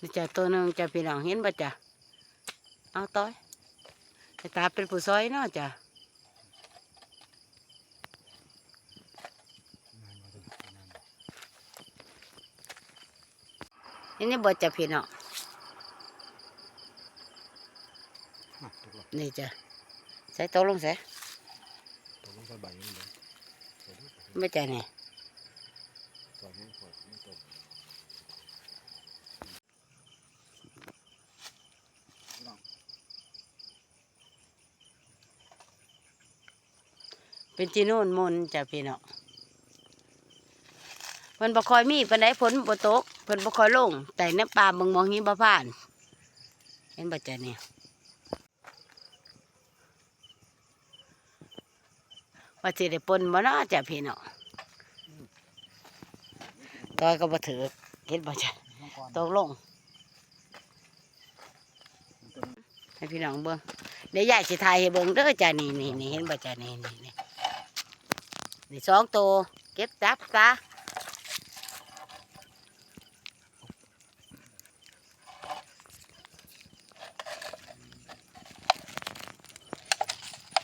นี่จ้ะตัวหนึ่งจ้ะพี่น้องเห็นบ่จ้ะเอาต้อยไอ้ตาเป็นผู้ซอยเนาะจ้ะนี่นี่บ่จ้ะพี่น้องนี่จ้ะใส่โต๊ะลงใส่ตัวลงใส่ใบนี่เลย ไม่จ้ะนี่ ตัวนี้ขวดไม่ตก เป็นจีโน่นมนจ้ะพี่น้องเพิ่นบ่คอยมีปานใดฝนบ่ตกเพิ่นบ่คอยลง แต่ในป่าเบิ่งมองหิบ่ผ่าน เห็นบ่จ้ะนี่ว่าสิได้ปนบ่เนาะจ้ะพี่น้องตอยก็บ่ถือเห็นบ่จ้ะตกลงให้พี่น้องเบิ่งเดี๋ยวยายสิถ่ายให้เบิ่งเด้อจ้ะนี่นี่นี่เห็นบ่จ้ะนี่นี่นี่ นี่สองตัวเก็บจับซะ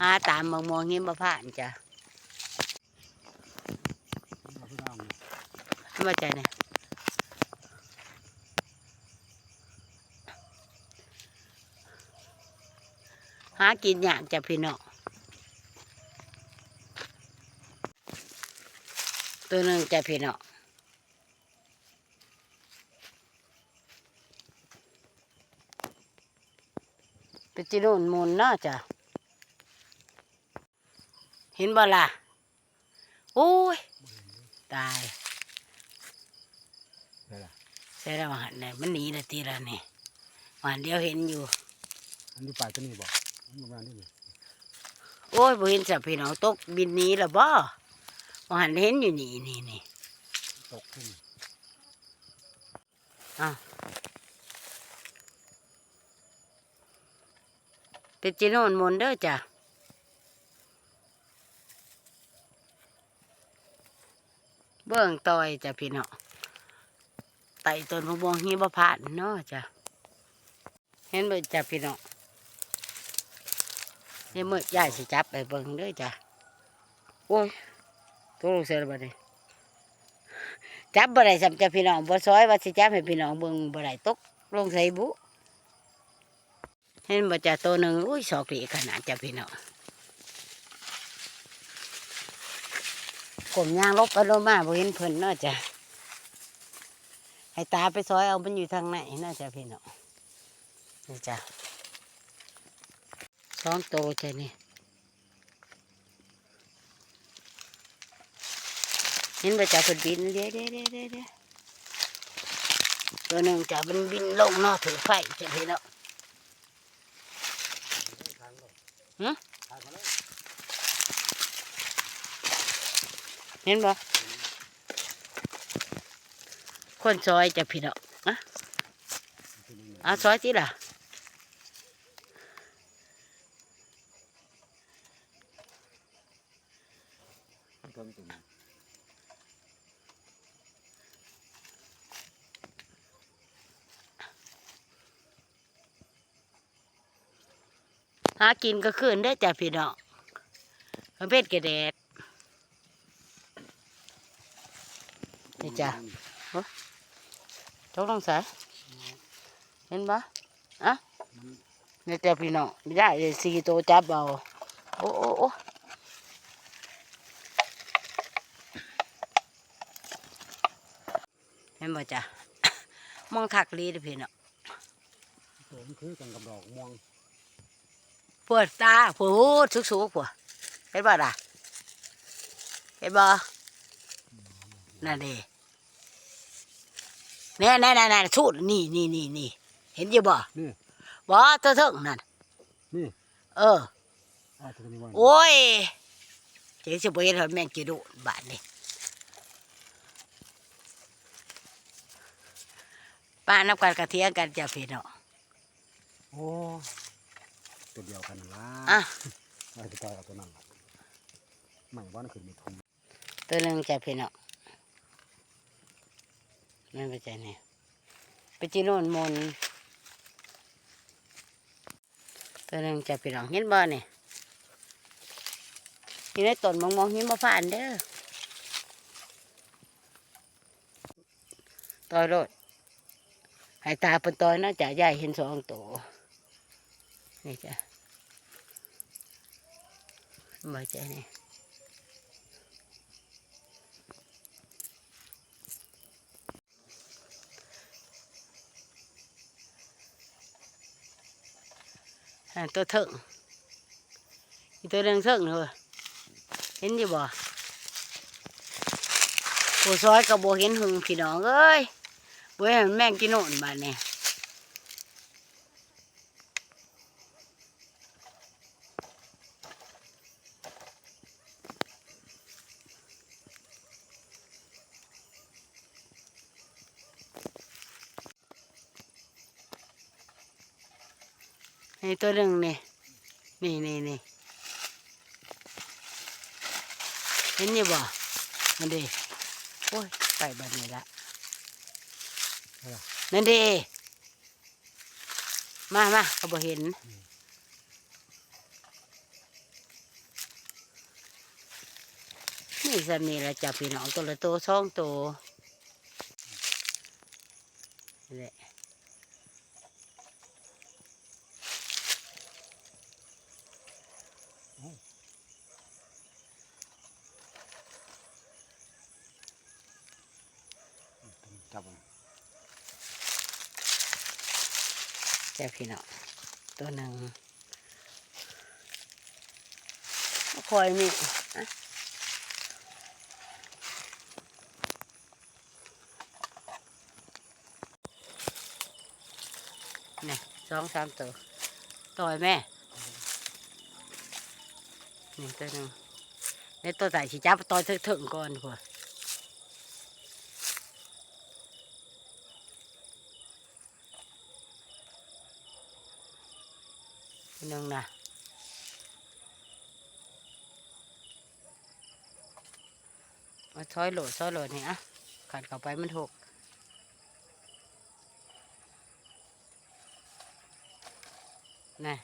หาตามมองมองเห็นบ่ผ่านจ้ะเอาพี่น้องนี่เห็นบ่จ้ะเนี่ยหากินยากจ้ะพี่น้อง ตัวหนึ่งจ้ะพี่น้องเป็นจีนุ่นมุนเนาะจ้ะเห็นบ่ล่ะโอ้ย ตายได้ละใช่แล้วหันเนี่ยมันหนีละทีละนี่หันเดียวเห็นอยู่อันนี้ปลายตัวนี้บอกอันนี้ประมาณนี้นี่โอ้ยบ่เห็นสับพี่น้องตกบินหนี้ละบ่ หันเห็นอยู่นี่นี่นี่ตกขึ้นอ้าวเป็นจีโนนมนต์เด้อจ้ะเบื้องต่อยจ้ะพี่น้องไต่ต้นมะม่วงหิมพานต์เนาะจ้ะเห็นบ่จ้ะพี่น้องเดี๋ยวมื่อยายสิจับไปเบิ่งเด้อจ้ะโอ้ย ตัวลูกเสือบ่ได้จับบ่ได้สำจะพี่น้องบ่ซอยว่าสิจับให้พี่น้องเบิ่งบ่ได้ตกลงใส่บุเห็นบ่จ้ะตัวหนึ่งอุ้ยสอกดีขนาดจ้ะพี่น้องผมยางลบไปลมาบ่เห็นเพิ่นเนาะจ้ะให้ตาไปซอยเอามันอยู่ทางไหนเนาจะพี่น้องนี่จ้ะสองตัวจ้ะนี่ เห็นบ่จ้ะเพิ่นบินเด้เด้เด้เด้เด้ตัวหนึ่งจ้ะมันบินลงนาะถือไฟจะพี่น้องหึทางมาเห็นบ่คนซอยจะผิดอะอะเอาซอยสิล่ะเพิ่มตัวนี้ หากินก็คืนได้จ้ะพี่น้องมันเป็นกระแดดนี่จ้ะตกลงใส่เห็นบ่อะนี่จ้ะพี่น้องไม่ได้เลยสี่ตัวจับเอาโอ้โอ้โอ้เห็นบ่จ้ะมองคักลีเด้อพี่น้องตัวมันคือกันกับดอกม่วง ปวดตาปวดสุกสุกปวดเห็นบ่ล่ะเห็นบ่นั่นเด้แน่แน่แน่แน่สูดนี่นี่นี่นี่เห็นอยู่บ่นี่บ่เธอเถิงนั่นนี่ เออเอาตัวนี้ไว้โอ้ยเจ๊สิบ่เห็นเหรอแม่งกี่ดุบาดนี่ป้านับกันกระเทียงกันจะพี่น้อง โอ้ ตัวเดียวกันนั่นล่ะอะไว้ไปต่อยเอาตัวนั้นล่ะไม่ว่านั่นคือมีทุนตัวหนึงจะพี่น้องนั่นไปใจนี่ไปจีโน่นมนตัวหนึงจะพี่น้องเห็นบ่เนี่ยอยู่ในต้นมองมองๆหินบ่ผ่านเด้อต่อยรถให้ตาเป็นต่อยเนาะจะใหญ่เห็นสองตัว นี่จ้ะบ่ใจนี่อ่าตัวเถิงอีกตัวหนึงเถิงเลยเห็นอยู่บ่ผู้ซอยกับโบเห็นหึงพี่น้องเอ้ยบ่เห็นแม่งกินโน่นบ้านนี่ นี่ตัวหนึ่งนี่ นี่นี่นี่เห็นนี่บ่นันดิโอ้ย ไปบ้านนี้ละนั่นดิมามาเขาบ่เห็น นี่สามีละจับพี่น้องตัวละตัวสองตัวนี่แหละ จ้าพี่น้องตัวหนึ่งคอยมีอะนี่สองสามตัวต่อยแม่นี่ตัวหนึ่งนี่ตัวใส่สีจับต่อยถึงก่อนพว กตัวหนึ่งนะมาซอยโหลดซอยโหลดนี่อะขัดเข้าไปมันถูกนี่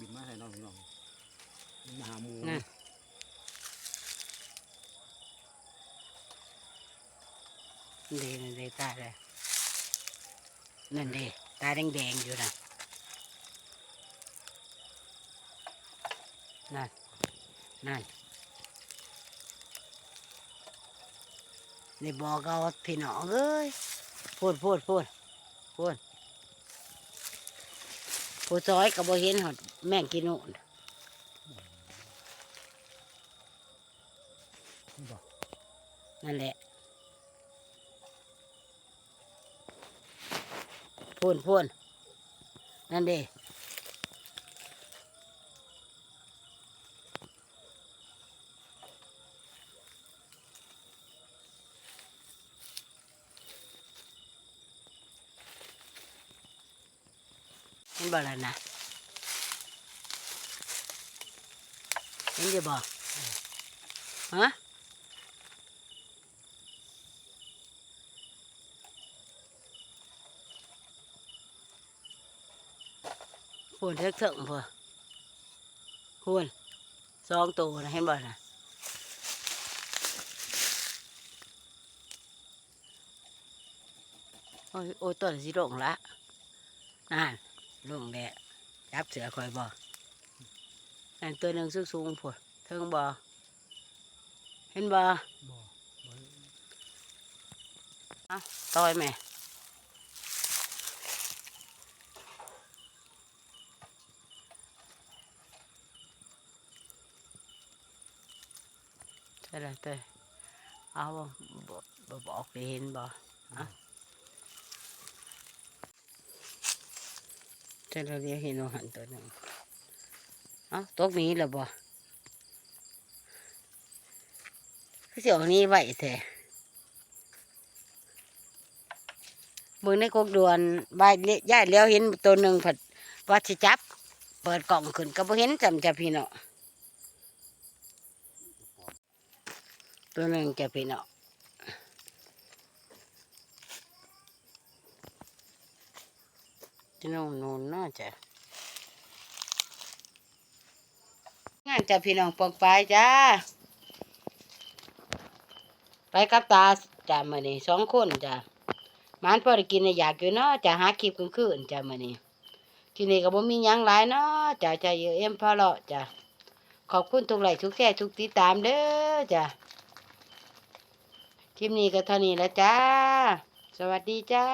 บินมาให้น้องพี่น้องมาหาหมูนั่นดีนั่นดีตาเลยนั่นดี ตาแดงแดงๆอยู่นะนั่นนั่นนี่บอกเอาพี่น้องเอ้ยพูดพูดพูดพูดผู้ซอยก็บ่เห็นหอดแม่งกินโน่นนี่บอกนั่นแหละ พูนพูนนั่นด้เห็นบ่ล่ะนะเห็นจะบ่ฮะ พูนเทิกเถิงพอพูนสองตัวนะเห็นบ่นะโอ้ยโอ้ยตัวสิลงละนั่นลงแดะจับเสือคอยบ่นั่นตัวหนึ่งสูงสูงๆพอเทิงบ่เห็นบ่บ่บ่เอาต่อยแม่ ช่ลยเต้ยเอาบ่บอกไปเห็นบ่อะใช่เราเรียกเห็นหันตัวหนึ่งเอาตกนี้ล้วบ่คือสิเออกนี้ไหวแท้มือในกกดวนบายเลี้ยย่ายแล้วเห็นตัวหนึ่งผัดว่าสิจับ เปิดกล่องขึ้นก็บ่เห็นจำจะพี่เนาะ ตัวนึงจะพี่น้องจะนองนูนน่าจะงานจะพี่น้องปองไปจ้า ไปกับตาจ้ามาเนี่สองคนจ้ามันพอได้กินอยากอยู่เนาะจะหาคลิปกลางคืนจ้ามาเนี่ที่ปนี้ก็บ่มียังหลายเนาะจ้าจะเยอะเอ็มพอเลาะจ้าขอบคุณทุกไลค์ทุกแชร์ทุกติดตามเด้อจ้า คลิปนี้ก็เท่านี้ละจ้า สวัสดีจ้า